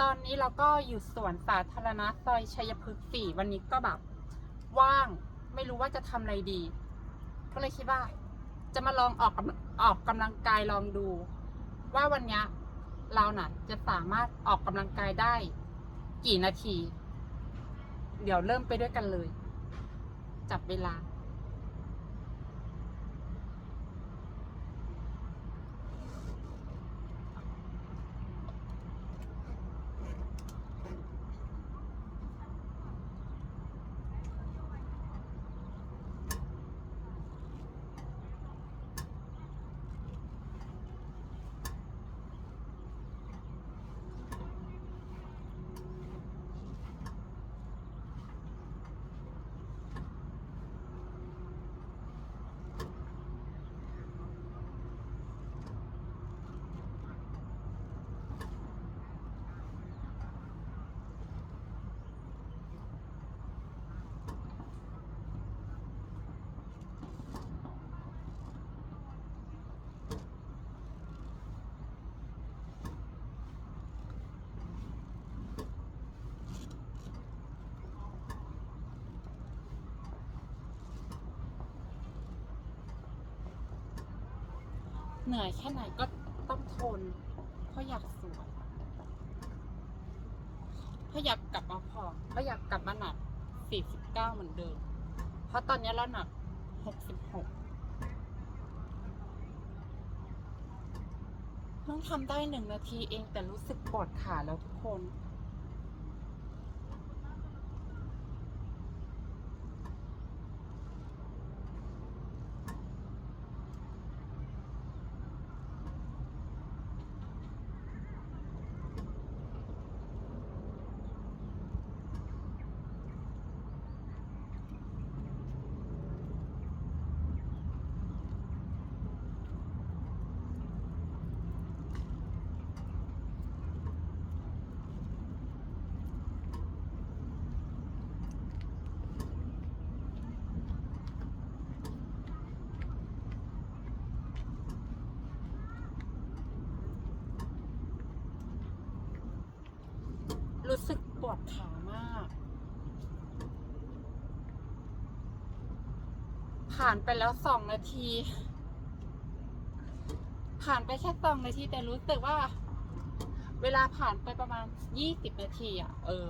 ตอนนี้เราก็อยู่สวนสาธารณะซอยชัยพฤกษ์สี่วันนี้ก็แบบว่างไม่รู้ว่าจะทำอะไรดี ก็เลยคิดว่า จะมาลองออกกำออกกำลังกายลองดู ว่าวันเนี้ยเราน่ะ จะสามารถออกกำลังกายได้ กี่นาที เดี๋ยวเริ่มไปด้วยกันเลย จับเวลา เหนื่อยแค่ไหนก็ต้องทน เพราะอยากสวยเพราะอยากกลับมาผอมเพราะอยากกลับมาหนัก 49 เหมือนเดิม เพราะตอนนี้เราหนัก 66 เพิ่งทำได้หนึ่งนาทีเองแต่รู้สึกปวดขาแล้วทุกคน รู้สึกปวดขามาก ผ่านไปแล้วสองนาที ผ่านไปแค่สองนาทีแต่รู้สึกว่า เวลาผ่านไปประมาณยี่สิบนาทีอะ เออ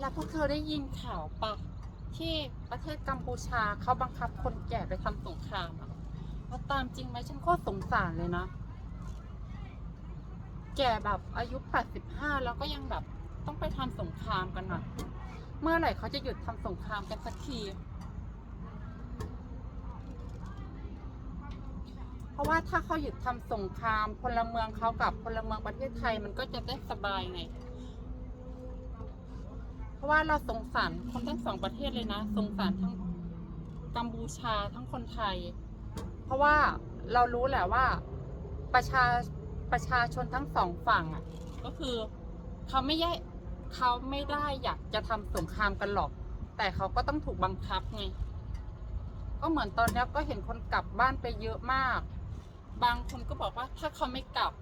แล้วพวกเธอได้ยินข่าวปะ ที่ประเทศกัมพูชาเขาบังคับคนแก่ไปทำสงครามอะว่าตามจริงไหมฉันก็สงสารเลยนะ แก่แบบอายุ 85 แล้วก็ยังแบบต้องไปทำสงครามกันอะเมื่อไหร่เขาจะหยุดทำสงครามกันสักที เพราะว่าถ้าเขาหยุดทำสงครามพลเมืองเขากับพลเมืองประเทศไทยมันก็จะได้สบายไง เพราะว่าเราสงสารคนทั้งสองประเทศเลยนะ สงสารทั้งกัมพูชาทั้งคนไทย เพราะว่าเรารู้แหละว่าประชาประชาชนทั้งสองฝั่งอะ ก็คือเขาไม่แย่เขาไม่ได้อยากจะทำสงครามกันหรอก แต่เขาก็ต้องถูกบังคับไง ก็เหมือนตอนนี้ก็เห็นคนกลับบ้านไปเยอะมาก บางคนก็บอกว่าถ้าเขาไม่กลับ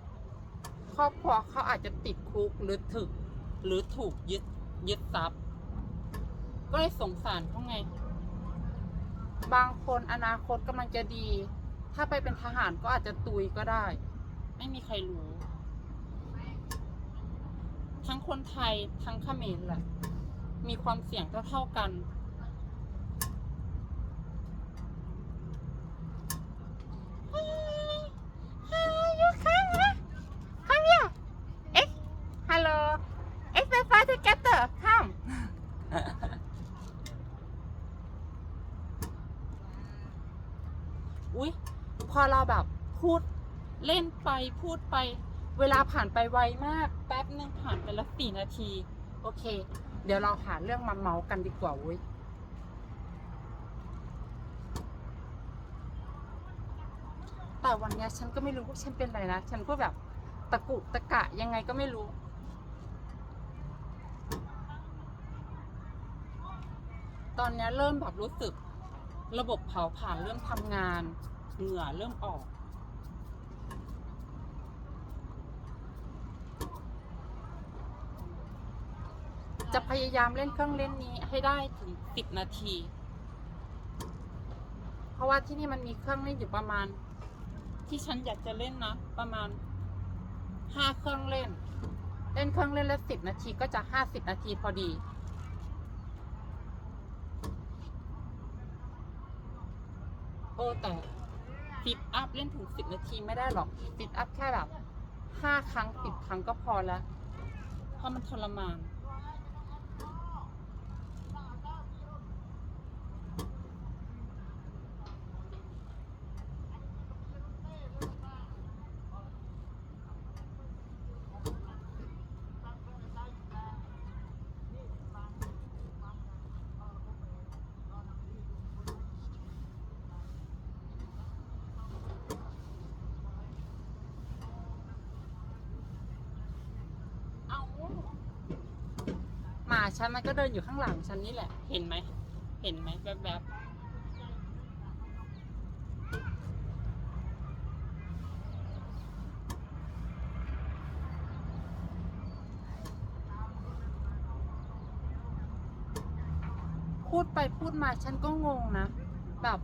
ครอบครัวเขาอาจจะติดคุกหรือถึกหรือถูกยึด ยึดทรัพย์ ก็เลยสงสารเขาไง บางคนอนาคตกำลังจะดี ถ้าไปเป็นทหารก็อาจจะตุยก็ได้ ไม่มีใครรู้ ทั้งคนไทยทั้งขเขมรแหละมีความเสี่ยงเท่าๆกัน อุ๊ย พอเราแบบพูดเล่นไปพูดไปเวลาผ่านไปไวมาก แป๊บนึงผ่านไปแล้วสี่นาที โอเค เดี๋ยวเราหาเรื่องมาเมาส์กันดีกว่าเว้ยแต่วันนี้ฉันก็ไม่รู้ว่าฉันเป็นอะไรนะ ฉันก็แบบตะกุตะกะยังไงก็ไม่รู้ ตอนนี้เริ่มแบบรู้สึก ระบบเผาผลาญเริ่มทำงาน เหงื่อเริ่มออก จะพยายามเล่นเครื่องเล่นนี้ให้ได้ถึงสิบนาที เพราะว่าที่นี่มันมีเครื่องเล่นอยู่ประมาณ ที่ฉันอยากจะเล่นนะ ประมาณห้าเครื่องเล่น เล่นเครื่องเล่นละสิบนาทีก็จะห้าสิบนาทีพอดี โอ้แต่ฟิตอัพเล่นถึงสิบนาทีไม่ได้หรอกฟิตอัพแค่แบบห้าครั้งสิบครั้งก็พอแล้วเพราะมันทรมาน มันก็เดินอยู่ข้างหลังฉันนี่แหละ เห็นไหม เห็นไหมแบบแบบพูดไปพูดมาฉันก็งงนะ แบบ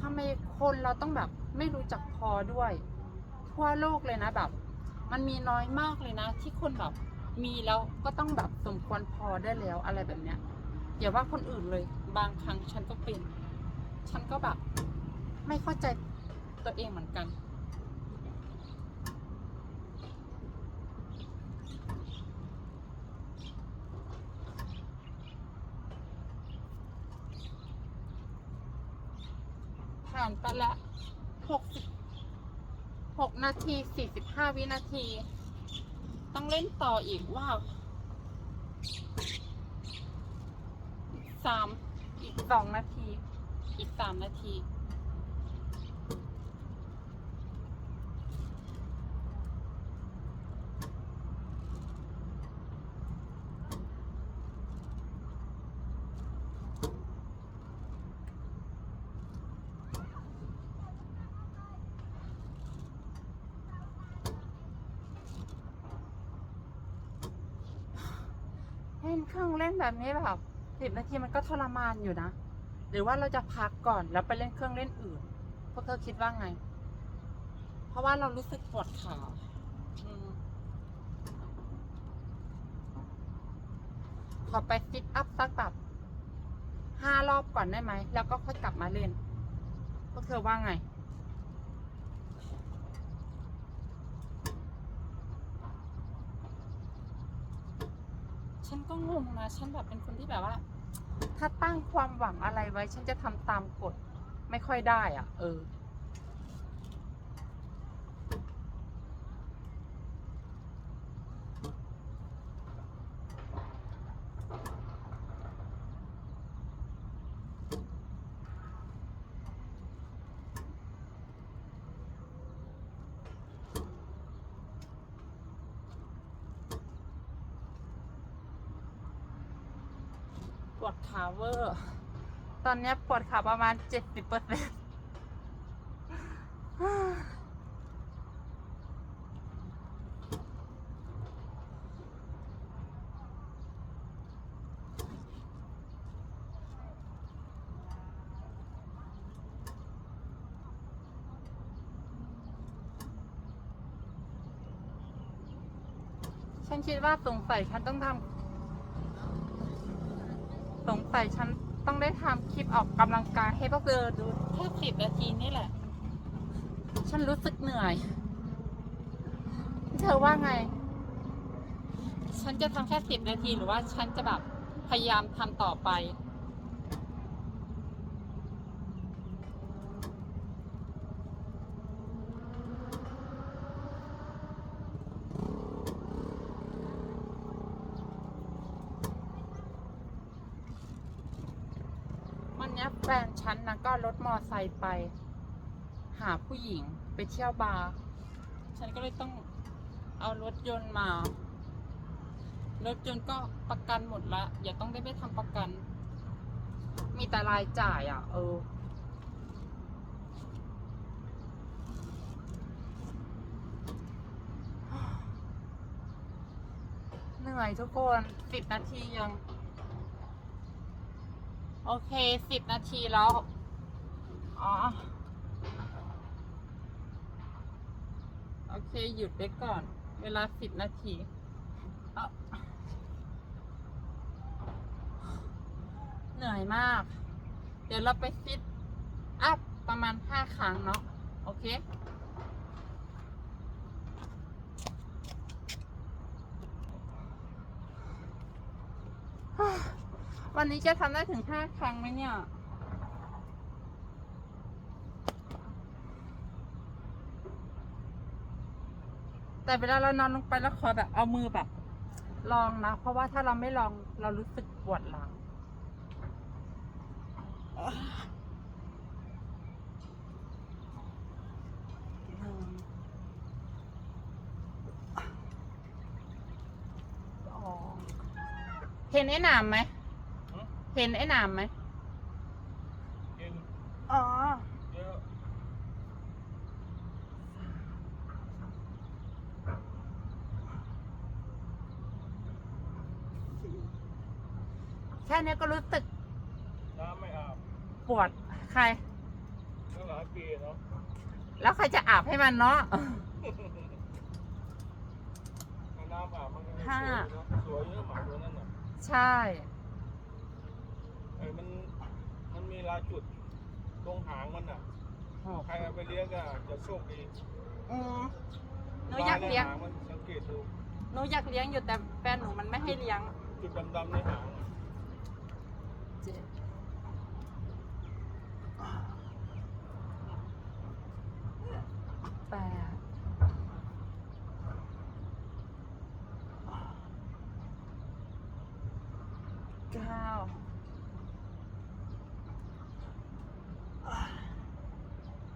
ทำไมคนเราต้องแบบไม่รู้จักพอด้วย ทั่วโลกเลยนะแบบ มันมีน้อยมากเลยนะ ที่คนแบบ มีแล้วก็ต้องแบบสมควรพอได้แล้วอะไรแบบเนี้ยอย่าว่าคนอื่นเลย บางครั้งฉันก็เป็น ฉันก็แบบ ไม่เข้าใจตัวเองเหมือนกัน ผ่านไปละหกสิบหกนาทีสี่สิบห้าวินาที ต้องเล่นต่ออีกว้าวสามอีกสองนาที อีกสามนาที เครื่องเล่นแบบนี้แบบสิบนาทีมันก็ทรมานอยู่นะ หรือว่าเราจะพักก่อนแล้วไปเล่นเครื่องเล่นอื่น พวกเธอคิดว่าไง เพราะว่าเรารู้สึกปวดขาอขอไปฟิตอัพสักแบบห้ารอบก่อนได้ไหม แล้วก็ค่อยกลับมาเล่น พวกเธอว่าไง ก็งงนะฉันแบบเป็นคนที่แบบว่า ถ้าตั้งความหวังอะไรไว้ ฉันจะทำตามกฎไม่ค่อยได้อะ เออ วดขาเวอร์ ตอนนี้ปวดขาประมาณเจ็ดสิบเปอร์เซ็นต์ฉันคิดว่าสงสัยฉันต้องทำ สงสัยฉันต้องได้ทำคลิปออกกำลังกายให้พวกเธอดูแค่สิบนาทีนี่แหละ ฉันรู้สึกเหนื่อย เธอว่าไง ฉันจะทำแค่สิบนาทีหรือว่าฉันจะแบบพยายามทำต่อไป แฟนฉันนะก็รถมอไซค์ไป หาผู้หญิงไปเที่ยวบาร์ฉันก็เลยต้องเอารถยนต์มา รถยนต์ก็ประกันหมดละอย่าต้องได้ไปทำประกัน มีแต่รายจ่ายอะ เออ เหนื่อยทุกคนสิบนาทียัง โอเคสิบนาทีแล้ว อ๋อ โอเค หยุดไปก่อน เวลาสิบนาทีเหนื่อยมาก เดี๋ยวเราไปฟิตอัพประมาณห้าครั้งเนาะ โอเค วันนี้จะทำได้ถึงห้าครั้งไหมเนี่ย แต่เวลาเรานอนลงไปแล้วขอแบบเอามือแบบ ลองนะ เพราะว่าถ้าเราไม่ลองเรารู้สึกปวดหลังเห็นไอ้หนามไหม เห็นไอ้หนามไหมกินอ๋อเยอะแค่เนี้ยก็รู้สึกน้ำไม่อาบปวด ใคร ตั้งหลายปีเนาะ แล้วใครจะอาบให้มันเนาะถ้าน้ำอาบมันก็ไม่สวยห้าเนอะสวยเยอะหมาตัวนั้นน่ะ ใช่ ไอ้มันมันมี ลายจุดตรงหางมันน่ะใครเอาไปเลี้ยงก็จะโชคดีอืมหนูอยากเลี้ยงลในหมันสังเกตดูหนูอยากเลี้ยงอยู่แต่แฟนหนูมันไม่ให้เลี้ยง จุดดำๆในหางอะเจ็ดแปดเก้า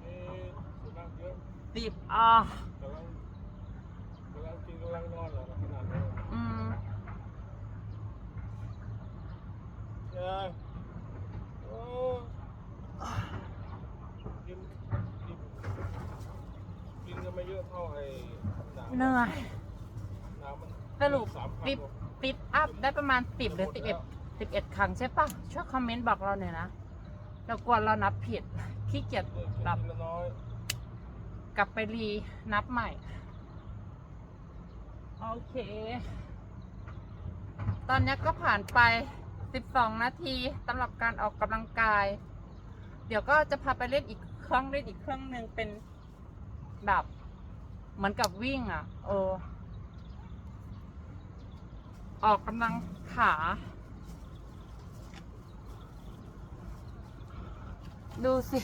เอ๊ะสุนัขเยอะ สิบอะกำลังกำลังกินกำลังนอนเหรอขนาดนี้อืมเอ้ยโอ้กินกินกินก็ไม่เยอะเท่าไอ้หนังเหนื่อยน้ำมันสรุปสามพันฟิตกว่าฟิตอัพได้ประมาณสิบหรือสิบเอ็ดสิบเอ็ดครั้งใช่ปะช่วยคอมเมนต์บอกเราหน่อยนะเรากลัวเรานับผิดขี้เกียจเออกินนับทีละน้อย กลับไปรีนับใหม่ โอเค ตอนนี้ก็ผ่านไป 12 นาทีสำหรับการออกกำลังกาย เดี๋ยวก็จะพาไปเล่นอีกเครื่องเล่นอีกเครื่องหนึ่งเป็นแบบเหมือนกับวิ่งอะ เออ ออกกำลังขาดูสิ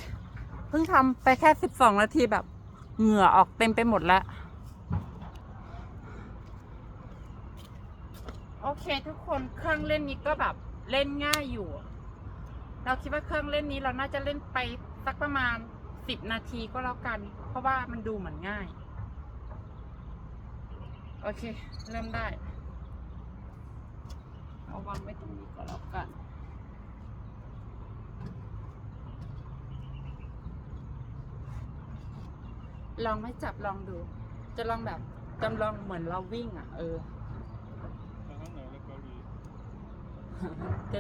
เพิ่งทำไปแค่12นาทีแบบ เหงื่อออกเต็มไปหมดแล้ว โอเคทุกคนเครื่องเล่นนี้ก็แบบเล่นง่ายอยู่ เราคิดว่าเครื่องเล่นนี้เราน่าจะเล่นไปสักประมาณ10นาทีก็แล้วกัน เพราะว่ามันดูเหมือนง่าย โอเค เริ่มได้ เอาวางไว้ตรงนี้ก็แล้วกัน ลองไม่จับลองดู จะลองแบบจำลองเหมือนเราวิ่งอะ เออไปข้างไหนแล้วเกาหลี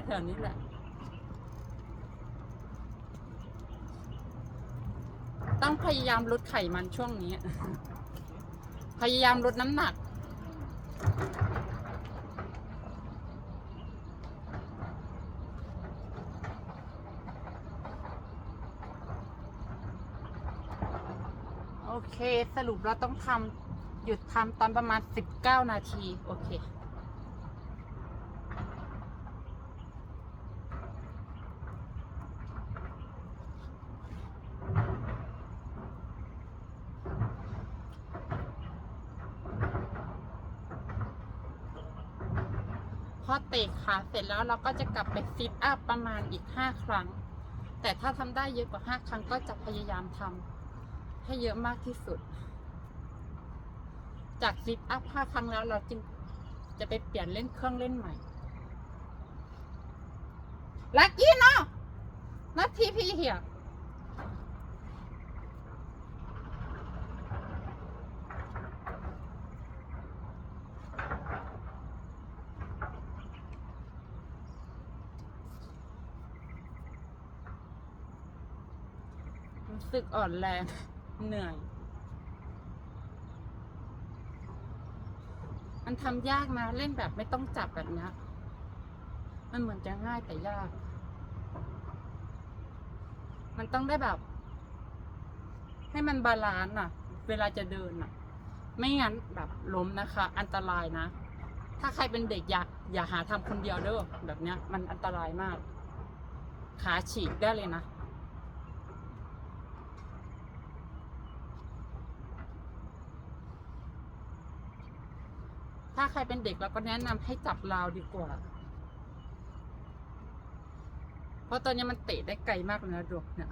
แถวๆนี้แหละ ต้องพยายามลดไขมันช่วงนี้ พยายามลดน้ำหนัก โอเค สรุปเราต้องทำหยุดทำตอนประมาณ 19 นาที โอเคพอเตะขาเสร็จแล้วเราก็จะกลับไปซิทอัพประมาณอีก 5 ครั้ง แต่ถ้าทำได้เยอะกว่า 5 ครั้งก็จะพยายามทำ ให้เยอะมากที่สุด จากซิทอัพ5ครั้งแล้วเราจึงจะไปเปลี่ยนเล่นเครื่องเล่นใหม่ Lucky no not TP here รู้สึกอ่อนแรง เหนื่อย มันทำยากนะเล่นแบบไม่ต้องจับแบบนี้มันเหมือนจะง่ายแต่ยาก มันต้องได้แบบ ให้มันบาลานซ์อะ เวลาจะเดินอะ ไม่งั้นแบบล้มนะคะ อันตรายนะ ถ้าใครเป็นเด็กอยากอย่าหาทำคนเดียวเด้อแบบเนี้ย มันอันตรายมาก ขาฉีกได้เลยนะ ถ้าใครเป็นเด็กเราก็แนะนำให้จับราวดีกว่า เพราะตอนนี้มันเตะได้ไกลมากเลยนะดวกเนี่ย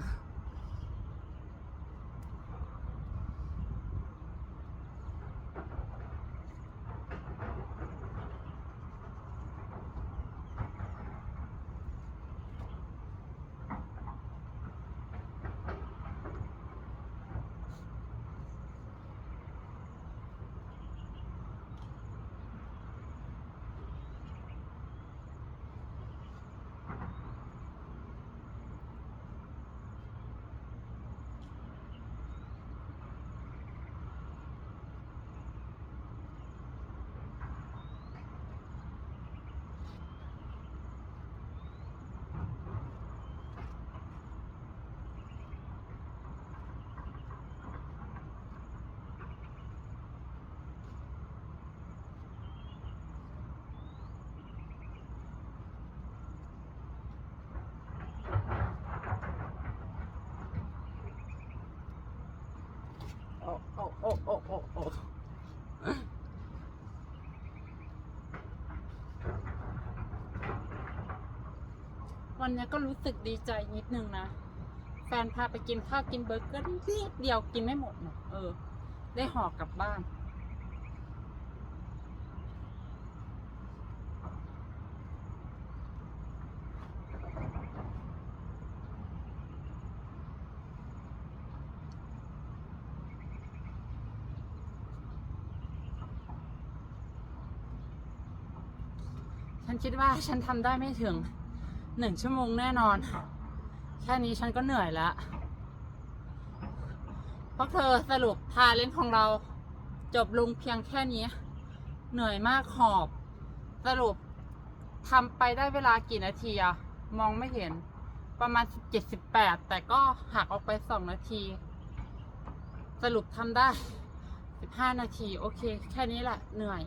วันนี้ก็รู้สึกดีใจนิดนึงนะ แฟนพาไปกินข้าวกินเบอร์เกอร์นิดเดียวกินไม่หมดเนอะเออ ได้ห่อกลับบ้าน คิดว่าฉันทำได้ไม่ถึงหนึ่งชั่วโมงแน่นอน แค่นี้ฉันก็เหนื่อยแล้วเพราะเธอสรุปทาเล่นของเรา จบลงเพียงแค่นี้ เหนื่อยมากหอบ สรุปทำไปได้เวลากี่นาทีอะมองไม่เห็นประมาณเจ็ดสิบแปดแต่ก็หักออกไปสองนาที สรุปทำได้สิบห้านาที โอเค แค่นี้แหละ เหนื่อย